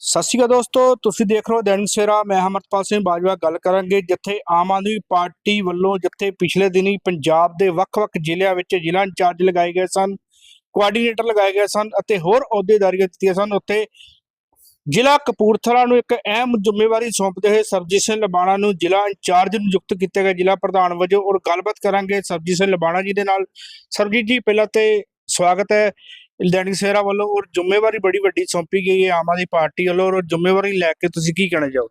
ਸਤਿ ਸ਼੍ਰੀ ਅਕਾਲ ਦੋਸਤੋ, ਤੁਸੀਂ ਦੇਖ ਰਹੇ ਹੋ ਦੈਨਿਕ ਸਵੇਰਾ। ਮੈਂ ਅਮਰਪਾਲ ਸਿੰਘ ਬਾਜਵਾ, ਗੱਲ ਕਰਾਂਗੇ ਜਿੱਥੇ ਆਮ ਆਦਮੀ ਪਾਰਟੀ ਵੱਲੋਂ ਜਿੱਥੇ ਪਿਛਲੇ ਦਿਨੀ ਪੰਜਾਬ ਦੇ ਵੱਖ-ਵੱਖ ਜ਼ਿਲ੍ਹਿਆਂ ਵਿੱਚ ਜ਼ਿਲ੍ਹਾ ਇੰਚਾਰਜ ਲਗਾਏ ਗਏ ਸਨ ਕੋਆਰਡੀਨੇਟਰ ਲਗਾਏ ਗਏ ਸਨ ਅਤੇ ਹੋਰ ਅਹੁਦੇਦਾਰੀਆਂ ਦਿੱਤੀਆਂ ਸਨ। ਉੱਥੇ ਜ਼ਿਲ੍ਹਾ ਕਪੂਰਥਲਾ ਨੂੰ ਇੱਕ ਅਹਿਮ ਜ਼ਿੰਮੇਵਾਰੀ ਸੌਂਪਦੇ ਹੋਏ ਸਰਜੀਤ ਸਿੰਘ ਲਬਾਣਾ ਨੂੰ ਜ਼ਿਲ੍ਹਾ ਇੰਚਾਰਜ ਨਿਯੁਕਤ ਕੀਤਾ ਗਿਆ, ਜ਼ਿਲ੍ਹਾ ਪ੍ਰਧਾਨ ਵਜੋਂ। ਔਰ ਗੱਲਬਾਤ ਕਰਾਂਗੇ ਸਰਜੀਤ ਸਿੰਘ ਲਬਾਣਾ ਜੀ ਦੇ ਨਾਲ। ਸਰਜੀਤ ਜੀ, ਪਹਿਲਾਂ ਤੇ ਸਵਾਗਤ ਹੈ। ਦੈਨਿਕ ਸਵੇਰਾ ਵੱਲੋਂ ਔਰ ਜ਼ਿੰਮੇਵਾਰੀ ਬੜੀ ਵੱਡੀ ਸੌਂਪੀ ਗਈ ਹੈ ਆਮ ਆਦਮੀ ਪਾਰਟੀ ਵੱਲੋਂ ਔਰ ਜ਼ਿੰਮੇਵਾਰੀ ਲੈ ਕੇ ਤੁਸੀਂ ਕੀ ਕਹਿਣਾ ਚਾਹੋ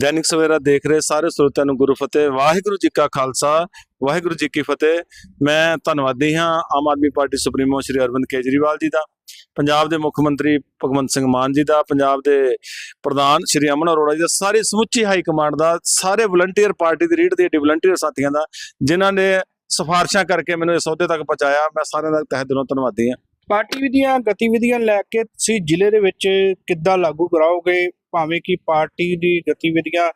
ਦੈਨਿਕ ਸਵੇਰਾ ਦੇਖ ਰਹੇ ਸਾਰੇ ਸਰੋਤਿਆਂ ਨੂੰ ਗੁਰੂ ਫਤਿਹ, ਵਾਹਿਗੁਰੂ ਜੀ ਕਾ ਖਾਲਸਾ, ਵਾਹਿਗੁਰੂ ਜੀ ਕੀ ਫਤਿਹ। ਮੈਂ ਧੰਨਵਾਦੀ ਹਾਂ ਆਮ ਆਦਮੀ ਪਾਰਟੀ ਸੁਪਰੀਮੋ ਸ਼੍ਰੀ ਅਰਵਿੰਦ ਕੇਜਰੀਵਾਲ ਜੀ ਦਾ, ਪੰਜਾਬ ਦੇ ਮੁੱਖ ਮੰਤਰੀ ਭਗਵੰਤ ਸਿੰਘ ਮਾਨ ਜੀ ਦਾ, ਪੰਜਾਬ ਦੇ ਪ੍ਰਧਾਨ ਸ਼੍ਰੀ ਅਮਨ ਅਰੋੜਾ ਜੀ ਦਾ, ਸਾਰੀ ਸਮੁੱਚੀ ਹਾਈ ਕਮਾਂਡ ਦਾ, ਸਾਰੇ ਵਲੰਟੀਅਰ ਪਾਰਟੀ ਦੀ ਰੀੜ ਦੇ ਵਲੰਟੀਅਰ ਸਾਥੀਆਂ ਦਾ, ਜਿਨ੍ਹਾਂ ਨੇ ਸਿਫਾਰਿਸ਼ਾਂ ਕਰਕੇ ਮੈਨੂੰ ਇਸ ਅਹੁਦੇ ਤੱਕ ਪਹੁੰਚਾਇਆ, ਮੈਂ ਸਾਰਿਆਂ ਦਾ ਤਹਿ ਦਿਲੋਂ ਧੰਨਵਾਦੀ ਹਾਂ। ਪਾਰਟੀ ਦੀਆਂ ਗਤੀਵਿਧੀਆਂ ਲੈ ਕੇ ਤੁਸੀਂ ਜ਼ਿਲ੍ਹੇ ਦੇ ਵਿੱਚ ਕਿੱਦਾਂ ਲਾਗੂ ਕਰਾਓਗੇ? ਭਾਵੇਂ ਕਿ ਪਾਰਟੀ ਦੀ ਗਤੀਵਿਧੀਆਂ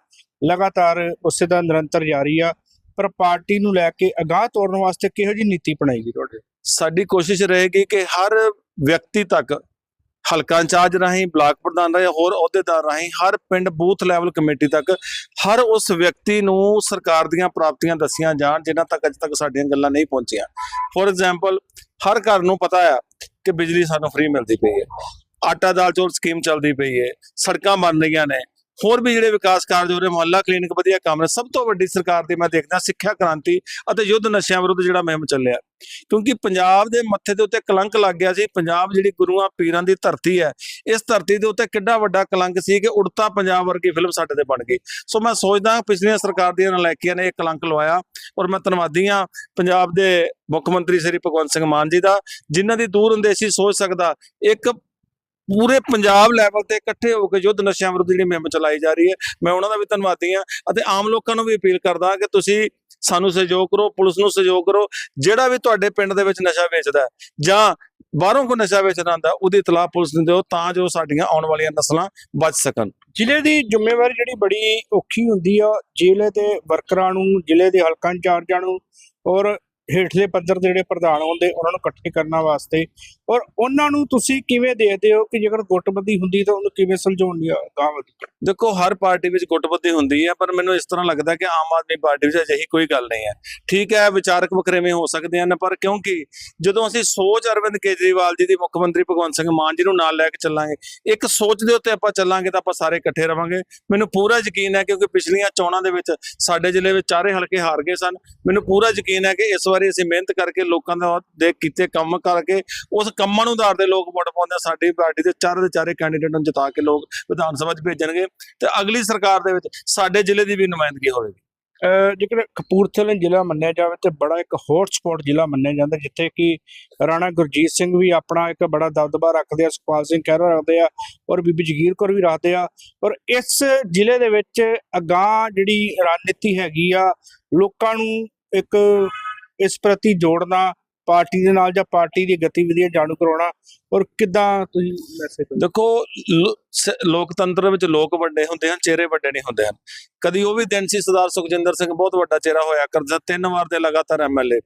ਲਗਾਤਾਰ ਉਸੇ ਦਾ ਨਿਰੰਤਰ ਜਾਰੀ ਆ, ਪਰ ਪਾਰਟੀ ਨੂੰ ਲੈ ਕੇ ਅਗਾਹ ਤੋਰਨ ਵਾਸਤੇ ਕਿਹੋ ਜਿਹੀ ਨੀਤੀ ਬਣਾਏਗੀ ਤੁਹਾਡੇ? ਸਾਡੀ ਕੋਸ਼ਿਸ਼ ਰਹੇਗੀ ਕਿ ਹਰ ਵਿਅਕਤੀ ਤੱਕ ਹਲਕਾ ਇੰਚਾਰਜ ਰਾਹੀਂ, ਬਲਾਕ ਪ੍ਰਧਾਨ ਰਾਹੀਂ, ਹੋਰ ਅਹੁਦੇਦਾਰ ਰਾਹੀਂ, ਹਰ ਪਿੰਡ ਬੂਥ ਲੈਵਲ ਕਮੇਟੀ ਤੱਕ ਹਰ ਉਸ ਵਿਅਕਤੀ ਨੂੰ ਸਰਕਾਰ ਦੀਆਂ ਪ੍ਰਾਪਤੀਆਂ ਦੱਸੀਆਂ ਜਾਣ, ਜਿਨ੍ਹਾਂ ਤੱਕ ਅਜੇ ਤੱਕ ਸਾਡੀਆਂ ਗੱਲਾਂ ਨਹੀਂ ਪਹੁੰਚੀਆਂ। ਫੋਰ ਐਗਜ਼ਾਮਪਲ ਹਰ ਘਰ ਨੂੰ ਪਤਾ ਆ ਕਿ ਬਿਜਲੀ ਸਾਨੂੰ ਫ੍ਰੀ ਮਿਲਦੀ ਪਈ ਹੈ। ਆਟਾ ਦਾਲ ਚੋਲ ਸਕੀਮ ਚੱਲਦੀ ਪਈ ਹੈ। ਸੜਕਾਂ ਬਣ ਰਹੀਆਂ ਨੇ। ਹੋਰ ਵੀ ਜਿਹੜੇ ਵਿਕਾਸ ਕਾਰਜ ਹੋ ਰਹੇ, ਮੁਹੱਲਾ ਕਲੀਨਿਕ ਵਧੀਆ ਕੰਮ ਨੇ, ਸਭ ਤੋਂ ਵੱਡੀ ਸਰਕਾਰ ਦੀ ਮੈਂ ਦੇਖਦਾ ਸਿੱਖਿਆ ਕ੍ਰਾਂਤੀ ਅਤੇ ਯੁੱਧ ਨਸ਼ਿਆਂ ਵਿਰੁੱਧ ਜਿਹੜਾ ਮੁਹਿੰਮ ਚੱਲਿਆ। ਕਿਉਂਕਿ ਪੰਜਾਬ ਦੇ ਮੱਥੇ ਦੇ ਉੱਤੇ ਕਲੰਕ ਲੱਗ ਗਿਆ ਸੀ, ਪੰਜਾਬ ਜਿਹੜੀ ਗੁਰੂਆਂ ਪੀਰਾਂ ਦੀ ਧਰਤੀ ਹੈ, ਇਸ ਧਰਤੀ ਦੇ ਉੱਤੇ ਕਿੱਡਾ ਵੱਡਾ ਕਲੰਕ ਸੀ ਕਿ ਉੜਤਾ ਪੰਜਾਬ ਵਰਗੀ ਫਿਲਮ ਸਾਡੇ ਤੇ ਬਣ ਗਈ। ਸੋ ਮੈਂ ਸੋਚਦਾ ਪਿਛਲੀਆਂ ਸਰਕਾਰ ਦੀਆਂ ਨਲਾਇਕੀਆਂ ਨੇ ਇਹ ਕਲੰਕ ਲਵਾਇਆ ਔਰ ਮੈਂ ਧੰਨਵਾਦੀ ਹਾਂ ਪੰਜਾਬ ਦੇ ਮੁੱਖ ਮੰਤਰੀ ਸ੍ਰੀ ਭਗਵੰਤ ਸਿੰਘ ਮਾਨ ਜੀ ਦਾ, ਜਿਨ੍ਹਾਂ ਦੀ ਦੂਰ ਅੰਦੇਸ਼ੀ ਸੋਚ ਸਕਦਾ, ਇੱਕ ਪੂਰੇ ਪੰਜਾਬ ਲੈਵਲ ਤੇ ਇਕੱਠੇ ਹੋ ਕੇ ਯੁੱਧ ਨਸ਼ਿਆਂ ਵਿਰੁੱਧ ਜਿਹੜੀ ਮੁਹਿੰਮ ਚਲਾਈ ਜਾ ਰਹੀ ਹੈ। ਮੈਂ ਉਹਨਾਂ ਦਾ ਵੀ ਧੰਨਵਾਦੀ ਹਾਂ ਅਤੇ ਆਮ ਲੋਕਾਂ ਨੂੰ ਵੀ ਅਪੀਲ ਕਰਦਾ ਕਿ ਤੁਸੀਂ ਸਾਨੂੰ ਸਹਿਯੋਗ ਕਰੋ, ਪੁਲਿਸ ਨੂੰ ਸਹਿਯੋਗ ਕਰੋ, ਜਿਹੜਾ ਵੀ ਤੁਹਾਡੇ ਪਿੰਡ ਦੇ ਵਿੱਚ ਨਸ਼ਾ ਵੇਚਦਾ ਜਾਂ ਬਾਹਰੋਂ ਕੋ ਨਸ਼ਾ ਵੇਚਦਾ ਹੁੰਦਾ ਉਹਦੀ ਇਤਲਾਹ ਪੁਲਿਸ ਨੂੰ ਦਿਓ ਤਾਂ ਜੋ ਸਾਡੀਆਂ ਆਉਣ ਵਾਲੀਆਂ ਨਸਲਾਂ ਬਚ ਸਕਣ। ਜ਼ਿਲ੍ਹੇ ਦੀ ਜ਼ਿੰਮੇਵਾਰੀ ਜਿਹੜੀ ਬੜੀ ਔਖੀ ਹੁੰਦੀ ਆ, ਜ਼ਿਲ੍ਹੇ ਦੇ ਵਰਕਰਾਂ ਨੂੰ, ਜ਼ਿਲ੍ਹੇ ਦੇ ਹਲਕਾ ਇੰਚਾਰਜਾਂ ਨੂੰ ਔਰ ਹੇਠਲੇ ਪੱਧਰ ਦੇ ਜਿਹੜੇ ਪ੍ਰਧਾਨ ਹੁੰਦੇ, ਉਹਨਾਂ ਨੂੰ ਇਕੱਠੇ ਕਰਨ ਵਾਸਤੇ। ਔਰ ਉਹਨਾਂ ਨੂੰ ਤੁਸੀਂ ਕਿਵੇਂ ਦੇਖਦੇ ਹੋ ਕਿ ਜੇਕਰ ਗੁੱਟਬੰਦੀ ਹੁੰਦੀ ਤਾਂ ਉਹਨੂੰ ਕਿਵੇਂ ਸੁਲਝਾਉਣ ਦੀ ਗਾਂ ਵਧੀ? ਦੇਖੋ, ਹਰ ਪਾਰਟੀ ਵਿੱਚ ਗੁੱਟਬੰਦੀ ਹੁੰਦੀ ਹੈ, ਪਰ ਮੈਨੂੰ ਇਸ ਤਰ੍ਹਾਂ ਲੱਗਦਾ ਕਿ ਆਮ ਆਦਮੀ ਪਾਰਟੀ ਵਿੱਚ ਅਜਿਹੀ ਕੋਈ ਗੱਲ ਨਹੀਂ ਹੈ। ਠੀਕ ਹੈ, ਵਿਚਾਰਕ ਵਖਰੇਵੇਂ ਹੋ ਸਕਦੇ ਹਨ, ਪਰ ਕਿਉਂਕਿ ਜਦੋਂ ਅਸੀਂ ਸੋਚ ਅਰਵਿੰਦ ਕੇਜਰੀਵਾਲ ਜੀ ਦੀ ਮੁੱਖ ਮੰਤਰੀ ਭਗਵੰਤ ਸਿੰਘ ਮਾਨ ਜੀ ਨੂੰ ਨਾਲ ਲੈ ਕੇ ਚੱਲਾਂਗੇ, ਇੱਕ ਸੋਚ ਦੇ ਉੱਤੇ ਆਪਾਂ ਚੱਲਾਂਗੇ ਤਾਂ ਆਪਾਂ ਸਾਰੇ ਇਕੱਠੇ ਰਵਾਂਗੇ। ਮੈਨੂੰ ਪੂਰਾ ਯਕੀਨ ਹੈ ਕਿਉਂਕਿ ਪਿਛਲੀਆਂ ਚੋਣਾਂ ਦੇ ਵਿੱਚ ਸਾਡੇ ਜ਼ਿਲ੍ਹੇ ਵਿੱਚ ਚਾਰੇ ਹਲਕੇ ਹਾਰ ਗਏ ਸਨ। ਮੈਨੂੰ ਪੂਰਾ ਯਕੀਨ ਹੈ ਕਿ ਇਸ ਵਾਰੀ ਅਸੀਂ ਮਿਹਨਤ ਕਰਕੇ ਲੋਕਾਂ ਦਾ ਦੇ ਕੀਤੇ ਕੰਮ ਕਰਕੇ, ਉਸ ਕੰਮਾਂ ਨੂੰ ਆਧਾਰ ਤੇ ਲੋਕ ਵੋਟ ਪਾਉਂਦੇ ਸਾਡੀ ਪਾਰਟੀ ਦੇ ਚਾਰੇ ਦੇ ਚਾਰੇ ਕੈਂਡੀਡੇਟ ਨੂੰ ਜਿਤਾ ਕੇ ਲੋਕ ਵਿਧਾਨ ਸਭਾ 'ਚ ਭੇਜਣਗੇ ਤੇ ਅਗਲੀ ਸਰਕਾਰ ਦੇ ਵਿੱਚ ਸਾਡੇ ਜ਼ਿਲ੍ਹੇ ਦੀ ਵੀ ਨੁਮਾਇੰਦਗੀ ਹੋਵੇਗੀ। ਜੇਕਰ ਕਪੂਰਥਲੇ ਜ਼ਿਲ੍ਹਾ ਮੰਨਿਆ ਜਾਵੇ ਤੇ ਬੜਾ ਇੱਕ ਹੌਟ ਸਪੌਟ ਜ਼ਿਲ੍ਹਾ ਮੰਨਿਆ ਜਾਂਦਾ, ਜਿੱਥੇ ਕਿ ਰਾਣਾ ਗੁਰਜੀਤ ਸਿੰਘ ਵੀ ਆਪਣਾ ਇੱਕ ਬੜਾ ਦਬਦਬਾ ਰੱਖਦੇ ਆ, ਸੁਖਪਾਲ ਸਿੰਘ ਖਹਿਰਾ ਰੱਖਦੇ ਆ ਔਰ ਬੀਬੀ ਜਗੀਰ ਕੌਰ ਵੀ ਰੱਖਦੇ ਆ ਔਰ ਇਸ ਜ਼ਿਲ੍ਹੇ ਦੇ ਵਿੱਚ ਅਗਾਹ ਜਿਹੜੀ ਰਣਨੀਤੀ ਹੈਗੀ ਆ, ਲੋਕਾਂ ਨੂੰ ਇੱਕ ਇਸ ਪ੍ਰਤੀ ਜੋੜਨਾ, ਪਾਰਟੀ ਦੇ ਨਾਲ ਜਾਂ ਪਾਰਟੀ ਦੀ ਗਤੀਵਿਧੀਆਂ ਜਾਣੂ ਕਰਾਉਣਾ ਔਰ ਕਿੱਦਾਂ ਤੁਸੀਂ ਮੈਸੇਜ ਦੇਖੋ ਲੋਕਤੰਤਰ ਵਿੱਚ ਲੋਕ ਵੱਡੇ ਹੁੰਦੇ ਹਨ, ਚਿਹਰੇ ਵੱਡੇ ਨਹੀਂ ਹੁੰਦੇ ਹਨ। ਕਦੀ ਉਹ ਵੀ ਦਿਨ ਸੀ ਸਰਦਾਰ ਸੁਖਜਿੰਦਰ ਸਿੰਘ, ਬਹੁਤ ਵੱਡਾ ਚਿਹਰਾ ਹੋਇਆ ਕਰਦਾ, ਤਿੰਨ ਵਾਰ ਦੇ ਲਗਾਤਾਰ ਐਮਐਲਏ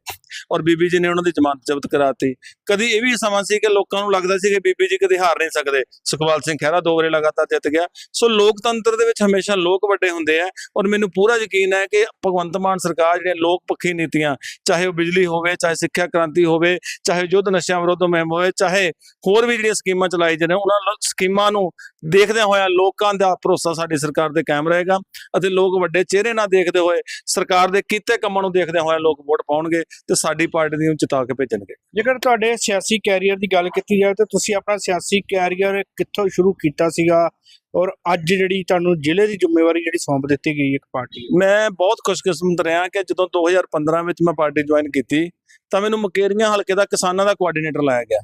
ਔਰ ਬੀਬੀ ਜੀ ਨੇ ਉਹਨਾਂ ਦੀ ਜ਼ਮਾਨਤ ਜ਼ਬਤ ਕਰਾਤੀ। ਕਦੀ ਇਹ ਵੀ ਸਮਾਂ ਸੀ ਕਿ ਲੋਕਾਂ ਨੂੰ ਲੱਗਦਾ ਸੀ ਕਿ ਬੀਬੀ ਜੀ ਕਦੇ ਹਾਰ ਨਹੀਂ ਸਕਦੇ। ਸੁਖਪਾਲ ਸਿੰਘ ਖਹਿਰਾ ਦੋ ਵਾਰੀ ਲਗਾਤਾਰ ਜਿੱਤ ਗਿਆ। ਸੋ ਲੋਕਤੰਤਰ ਦੇ ਵਿੱਚ ਹਮੇਸ਼ਾ ਲੋਕ ਵੱਡੇ ਹੁੰਦੇ ਆ ਔਰ ਮੈਨੂੰ ਪੂਰਾ ਯਕੀਨ ਹੈ ਕਿ ਭਗਵੰਤ ਮਾਨ ਸਰਕਾਰ ਜਿਹੜੀਆਂ ਲੋਕ ਪੱਖੀ ਨੀਤੀਆਂ, ਚਾਹੇ ਉਹ ਬਿਜਲੀ ਹੋਵੇ, ਚਾਹੇ ਸਿੱਖਿਆ ਕ੍ਰਾਂਤੀ ਹੋਵੇ, ਚਾਹੇ ਯੁੱਧ ਨਸ਼ਿਆਂ ਵਿਰੁੱਧ ਮੁਹਿੰਮ ਹੋਵੇ, ਚਾਹੇ ਹੋਰ ਵੀ ਜਿਹੜੀਆਂ ਸਕੀਮਾਂ ਚਲਾਈ ਜਾਂਦੇ ਉਹਨਾਂ ਸਕੀਮਾਂ ਨੂੰ ਦੇਖਦਿਆਂ ਹੋਇਆਂ ਲੋਕਾਂ ਦਾ ਭਰੋਸਾ ਸਾਡੀ ਸਰਕਾਰ ਤੇ ਕਾਇਮ ਰਹੇਗਾ ਅਤੇ ਲੋਕ ਵੱਡੇ ਚਿਹਰੇ ਨਾਲ ਦੇਖਦੇ ਹੋਏ ਸਰਕਾਰ ਦੇ ਕੀਤੇ ਕੰਮਾਂ ਨੂੰ ਦੇਖਦਿਆਂ ਹੋਇਆਂ ਲੋਕ ਵੋਟ ਪਾਉਣਗੇ ਤੇ ਸਾਡੀ ਪਾਰਟੀ ਨੂੰ ਜਿਤਾ ਕੇ ਭੇਜਣਗੇ ਜੇਕਰ ਤੁਹਾਡੇ ਸਿਆਸੀ ਕੈਰੀਅਰ ਦੀ ਗੱਲ ਕੀਤੀ ਜਾਵੇ ਤਾਂ ਤੁਸੀਂ ਆਪਣਾ ਸਿਆਸੀ ਕੈਰੀਅਰ ਕਿੱਥੋਂ ਸ਼ੁਰੂ ਕੀਤਾ ਸੀਗਾ ਔਰ ਅੱਜ ਜਿਹੜੀ ਤੁਹਾਨੂੰ ਜ਼ਿਲ੍ਹੇ ਦੀ ਜ਼ਿੰਮੇਵਾਰੀ ਜਿਹੜੀ ਸੌਂਪ ਦਿੱਤੀ ਗਈ ਇੱਕ ਪਾਰਟੀ। ਮੈਂ ਬਹੁਤ ਖੁਸ਼ਕਿਸਮਤ ਰਿਹਾ ਕਿ ਜਦੋਂ 2015 ਵਿੱਚ ਮੈਂ ਪਾਰਟੀ ਜੁਆਇਨ ਕੀਤੀ ਤਾਂ ਮੈਨੂੰ ਮਕੇਰੀਆਂ ਹਲਕੇ ਦਾ ਕਿਸਾਨਾਂ ਦਾ ਕੋਆਰਡੀਨੇਟਰ ਲਾਇਆ ਗਿਆ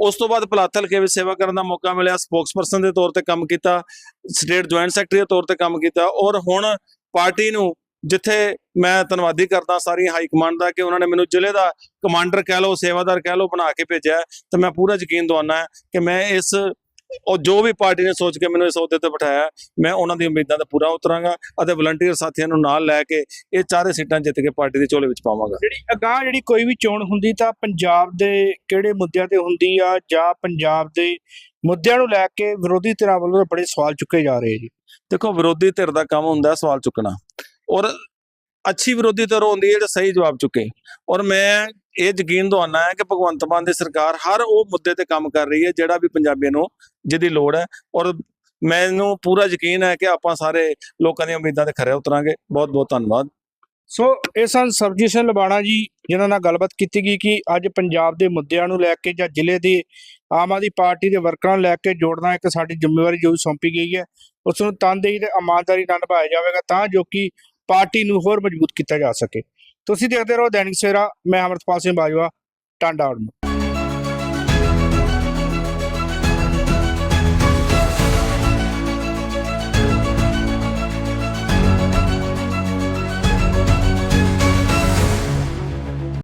ਉਸ ਤੋਂ ਬਾਅਦ ਪਲਾਥ ਹਲਕੇ ਵਿੱਚ ਸੇਵਾ ਕਰਨ ਦਾ ਮੌਕਾ ਮਿਲਿਆ ਸਪੋਕਸਪਰਸਨ ਦੇ ਤੌਰ ਤੇ ਕੰਮ ਕੀਤਾ ਸਟੇਟ ਜੁਆਇੰਟ ਸੈਕਟਰੀ ਦੇ ਤੌਰ ਤੇ ਕੰਮ ਕੀਤਾ ਔਰ ਹੁਣ ਪਾਰਟੀ ਨੂੰ ਜਿੱਥੇ ਮੈਂ ਧੰਨਵਾਦੀ ਕਰਦਾ ਸਾਰੀ ਹਾਈ ਕਮਾਂਡ ਦਾ ਕਿ ਉਹਨਾਂ ਨੇ ਮੈਨੂੰ ਜ਼ਿਲ੍ਹੇ ਦਾ ਕਮਾਂਡਰ ਕਹਿ ਲਓ, ਸੇਵਾਦਾਰ ਕਹਿ ਲਓ ਬਣਾ ਕੇ ਭੇਜਿਆ ਹੈ, ਤੇ ਮੈਂ ਪੂਰਾ ਯਕੀਨ ਦਵਾਨਾ ਕਿ ਮੈਂ ਇਸ ਉਹ ਜੋ ਵੀ ਪਾਰਟੀ ਨੇ ਸੋਚ ਕੇ ਮੈਨੂੰ ਇਸ ਅਹੁਦੇ ਤੇ ਬਿਠਾਇਆ ਮੈਂ ਉਹਨਾਂ ਦੀ ਉਮੀਦਾਂ ਤੇ ਪੂਰਾ ਉਤਰਾਂਗਾ ਅਤੇ ਵਲੰਟੀਅਰ ਸਾਥੀਆਂ ਨੂੰ ਨਾਲ ਲੈ ਕੇ ਇਹ ਚਾਰੇ ਸੀਟਾਂ ਜਿੱਤ ਕੇ ਪਾਰਟੀ ਦੇ ਝੋਲੇ ਵਿੱਚ ਪਾਵਾਂਗਾ। ਜਿਹੜੀ ਅਗਾਂਹ ਜਿਹੜੀ ਕੋਈ ਵੀ ਚੋਣ ਹੁੰਦੀ ਤਾਂ ਪੰਜਾਬ ਦੇ ਕਿਹੜੇ ਮੁੱਦਿਆਂ ਤੇ ਹੁੰਦੀ ਆ ਜਾਂ ਪੰਜਾਬ ਦੇ ਮੁੱਦਿਆਂ ਨੂੰ ਲੈ ਕੇ ਵਿਰੋਧੀ ਧਿਰਾਂ ਵੱਲੋਂ ਬੜੇ ਸਵਾਲ ਚੁੱਕੇ ਜਾ ਰਹੇ ਜੀ? ਦੇਖੋ ਵਿਰੋਧੀ ਧਿਰ ਦਾ ਕੰਮ ਹੁੰਦਾ ਸਵਾਲ ਚੁੱਕਣਾ। ਔਰ ਅੱਛੀ ਵਿਰੋਧੀ ਧਿਰ ਹੁੰਦੀ ਹੈ ਜਿਹੜਾ ਸਹੀ ਜਵਾਬ ਚੁੱਕੇ। ਔਰ ਮੈਂ ਇਹ ਯਕੀਨ ਦਵਾਨਾ ਹੈ ਕਿ ਭਗਵੰਤ ਮਾਨ ਦੀ ਸਰਕਾਰ ਹਰ ਉਹ ਮੁੱਦੇ ਤੇ ਕੰਮ ਕਰ ਰਹੀ ਹੈ ਜਿਹੜਾ ਵੀ ਪੰਜਾਬੀਆਂ ਨੂੰ ਜਿਹਦੀ ਲੋੜ ਹੈ। ਔਰ ਮੈਨੂੰ ਪੂਰਾ ਯਕੀਨ ਹੈ ਕਿ ਆਪਾਂ ਸਾਰੇ ਲੋਕਾਂ ਦੀਆਂ ਉਮੀਦਾਂ ਤੇ ਖਰੇ ਉਤਰਾਂਗੇ। ਬਹੁਤ ਬਹੁਤ ਧੰਨਵਾਦ। ਸੋ ਇਹ ਸਨ ਸਰਬਜੀਤ ਸਿੰਘ ਲਬਾਣਾ ਜੀ, ਜਿਨ੍ਹਾਂ ਨਾਲ ਗੱਲਬਾਤ ਕੀਤੀ ਗਈ ਕਿ ਅੱਜ ਪੰਜਾਬ ਦੇ ਮੁੱਦਿਆਂ ਨੂੰ ਲੈ ਕੇ ਜਾਂ ਜ਼ਿਲ੍ਹੇ ਦੇ ਆਮ ਆਦਮੀ ਪਾਰਟੀ ਦੇ ਵਰਕਰਾਂ ਨੂੰ ਲੈ ਕੇ ਜੋੜਨਾ ਇੱਕ ਸਾਡੀ ਜ਼ਿੰਮੇਵਾਰੀ ਜੋ ਸੌਂਪੀ ਗਈ ਹੈ ਉਸ ਨੂੰ ਤਨਦੇਹੀ ਤੇ ਇਮਾਨਦਾਰੀ ਨਾਲ ਨਿਭਾਇਆ ਜਾਵੇਗਾ ਤਾਂ ਜੋ ਕਿ ਪਾਰਟੀ ਨੂੰ ਹੋਰ ਮਜ਼ਬੂਤ ਕੀਤਾ ਜਾ ਸਕੇ। ਤੁਸੀਂ ਦੇਖਦੇ ਰਹੋ ਦੈਨਿਕ ਸਵੇਰਾ ਮੈਂ ਅਮਰਤਪਾਲ ਸਿੰਘ ਬਾਜਵਾ ਟਾਂਡਾ ਆੜਮ